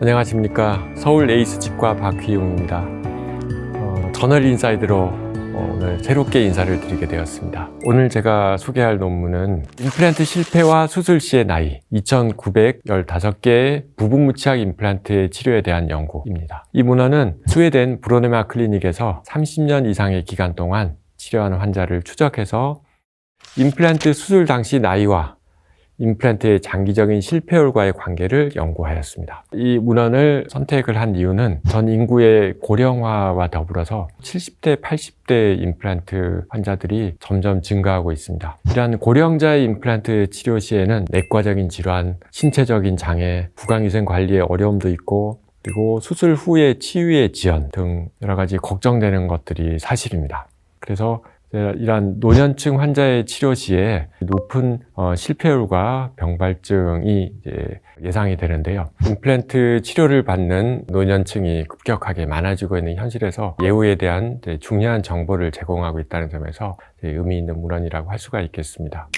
안녕하십니까 서울 에이스 치과 박휘용입니다. 어, 저널 인사이드로 어, 오늘 새롭게 인사를 드리게 되었습니다. 오늘 제가 소개할 논문은 임플란트 실패와 수술 시의 나이 2,915개의 부분무치학 임플란트의 치료에 대한 연구입니다. 이 문헌은 스웨덴 브로네마 클리닉에서 30년 이상의 기간 동안 치료한 환자를 추적해서 임플란트 수술 당시 나이와 임플란트의 장기적인 실패율과의 관계를 연구하였습니다. 이 문헌을 선택을 한 이유는 전 인구의 고령화와 더불어서 70대, 80대 임플란트 환자들이 점점 증가하고 있습니다. 이러한 고령자의 임플란트 치료 시에는 내과적인 질환, 신체적인 장애, 구강위생 관리에 어려움도 있고 그리고 수술 후의 치유의 지연 등 여러 가지 걱정되는 것들이 사실입니다. 그래서 이러한 노년층 환자의 치료 시에 높은 어, 실패율과 병발증이 예상이 되는데요. 임플란트 치료를 받는 노년층이 급격하게 많아지고 있는 현실에서 예후에 대한 중요한 정보를 제공하고 있다는 점에서 의미 있는 문헌이라고 할 수가 있겠습니다.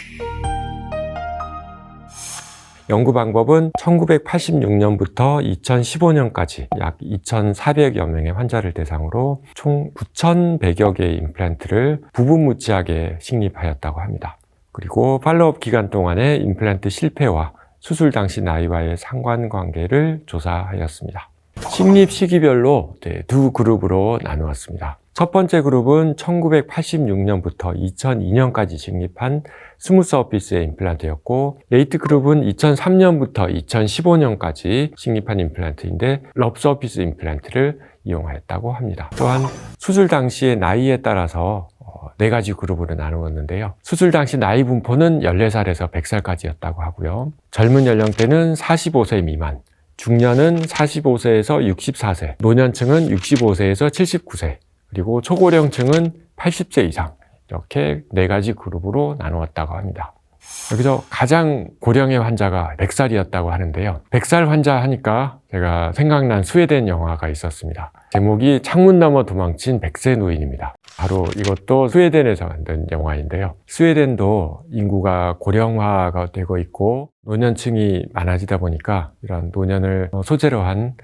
연구 방법은 1986년부터 2015년까지 약 2,400여 명의 환자를 대상으로 총 9,100여 개의 임플란트를 부분 무치하게 식립하였다고 합니다. 그리고 팔로업 기간 동안의 임플란트 실패와 수술 당시 나이와의 상관관계를 조사하였습니다. 식립 시기별로 네, 두 그룹으로 나누었습니다. 첫 번째 그룹은 1986년부터 2002년까지 식립한 스무스 어피스의 임플란트였고 레이트 그룹은 2003년부터 2015년까지 식립한 임플란트인데 럽스 어피스 임플란트를 이용하였다고 합니다. 또한 수술 당시의 나이에 따라서 어, 네 가지 그룹으로 나누었는데요. 수술 당시 나이 분포는 14살에서 100살까지였다고 하고요. 젊은 연령대는 45세 미만, 중년은 45세에서 64세, 노년층은 65세에서 79세, 그리고 초고령층은 80세 이상 이렇게 네 가지 그룹으로 나누었다고 합니다. 여기서 가장 고령의 환자가 100살이었다고 하는데요. 100살 환자 하니까 제가 생각난 스웨덴 영화가 있었습니다. 제목이 창문 너머 도망친 100세 노인입니다. 바로 이것도 스웨덴에서 만든 영화인데요. 스웨덴도 인구가 고령화가 되고 있고 노년층이 많아지다 보니까 이런 노년을 소재로 한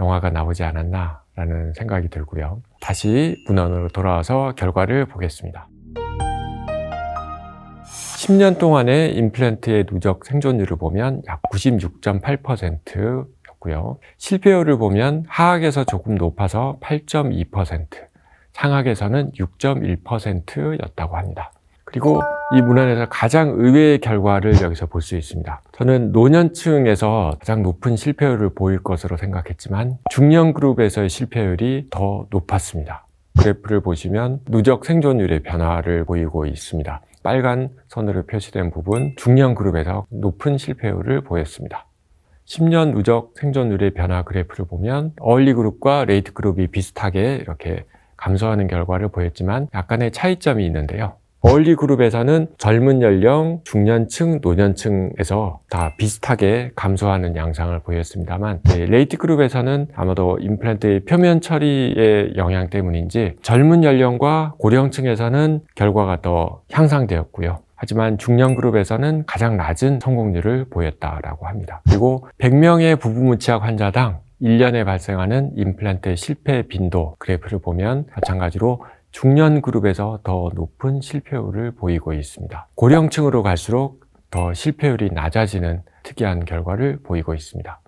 영화가 나오지 않았나라는 생각이 들고요. 다시 문헌으로 돌아와서 결과를 보겠습니다. 10년 동안의 임플란트의 누적 생존율을 보면 약 96.8%였고요. 실패율을 보면 하악에서 조금 높아서 8.2%, 상악에서는 6.1%였다고 합니다. 그리고 이 문헌에서 가장 의외의 결과를 여기서 볼 수 있습니다. 저는 노년층에서 가장 높은 실패율을 보일 것으로 생각했지만 중년 그룹에서의 실패율이 더 높았습니다. 그래프를 보시면 누적 생존율의 변화를 보이고 있습니다. 빨간 선으로 표시된 부분 중년 그룹에서 높은 실패율을 보였습니다. 10년 누적 생존율의 변화 그래프를 보면 어울리 그룹과 레이트 그룹이 비슷하게 이렇게 감소하는 결과를 보였지만 약간의 차이점이 있는데요. 어울리 그룹에서는 젊은 연령, 중년층, 노년층에서 다 비슷하게 감소하는 양상을 보였습니다만 네, 레이트 그룹에서는 아마도 임플란트의 표면 처리의 영향 때문인지 젊은 연령과 고령층에서는 결과가 더 향상되었고요. 하지만 중년 그룹에서는 가장 낮은 성공률을 보였다라고 합니다. 그리고 100명의 부부무치학 환자당 1년에 발생하는 임플란트 실패 빈도 그래프를 보면 마찬가지로 중년 그룹에서 더 높은 실패율을 보이고 있습니다. 고령층으로 갈수록 더 실패율이 낮아지는 특이한 결과를 보이고 있습니다.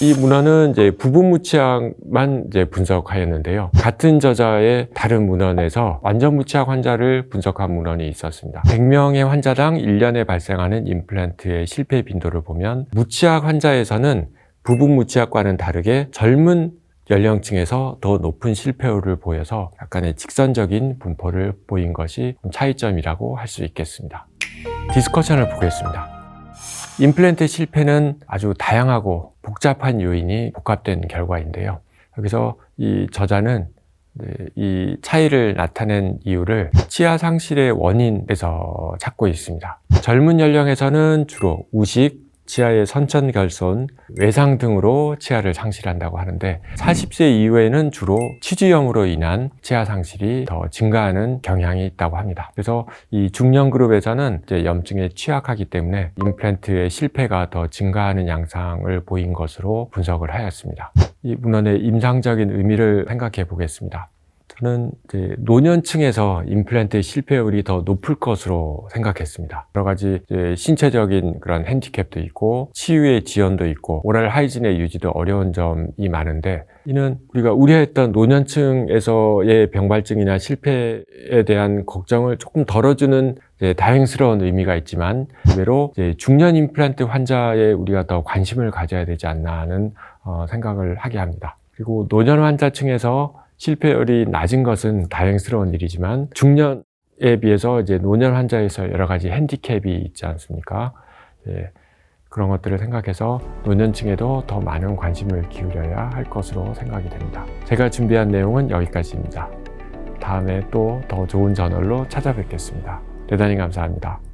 이 문헌은 이제 부분무치학만 이제 분석하였는데요. 같은 저자의 다른 문헌에서 완전 무치학 환자를 분석한 문헌이 있었습니다. 100명의 환자당 1년에 발생하는 임플란트의 실패 빈도를 보면 무치학 환자에서는 부분무치학과는 다르게 젊은 연령층에서 더 높은 실패율을 보여서 약간의 직선적인 분포를 보인 것이 차이점이라고 할 수 있겠습니다. 디스커션을 보겠습니다. 임플란트 실패는 아주 다양하고 복잡한 요인이 복합된 결과인데요. 여기서 이 저자는 이 차이를 나타낸 이유를 치아 상실의 원인에서 찾고 있습니다. 젊은 연령에서는 주로 우식, 치아의 선천결손, 외상 등으로 치아를 상실한다고 하는데 40세 이후에는 주로 치주염으로 인한 치아 상실이 더 증가하는 경향이 있다고 합니다. 그래서 이 중년 그룹에서는 염증에 취약하기 때문에 임플란트의 실패가 더 증가하는 양상을 보인 것으로 분석을 하였습니다. 이 문헌의 임상적인 의미를 생각해 보겠습니다. 저는 이제 노년층에서 임플란트의 실패율이 더 높을 것으로 생각했습니다. 여러 가지 이제 신체적인 그런 핸디캡도 있고 치유의 지연도 있고 오랄 하이진의 유지도 어려운 점이 많은데 이는 우리가 우려했던 노년층에서의 병발증이나 실패에 대한 걱정을 조금 덜어주는 이제 다행스러운 의미가 있지만 의외로 이제 중년 임플란트 환자에 우리가 더 관심을 가져야 되지 않나 하는 어, 생각을 하게 합니다. 그리고 노년 환자층에서 실패율이 낮은 것은 다행스러운 일이지만 중년에 비해서 이제 노년 환자에서 여러 가지 핸디캡이 있지 않습니까? 예, 그런 것들을 생각해서 노년층에도 더 많은 관심을 기울여야 할 것으로 생각이 됩니다. 제가 준비한 내용은 여기까지입니다. 다음에 또 더 좋은 저널로 찾아뵙겠습니다. 대단히 감사합니다.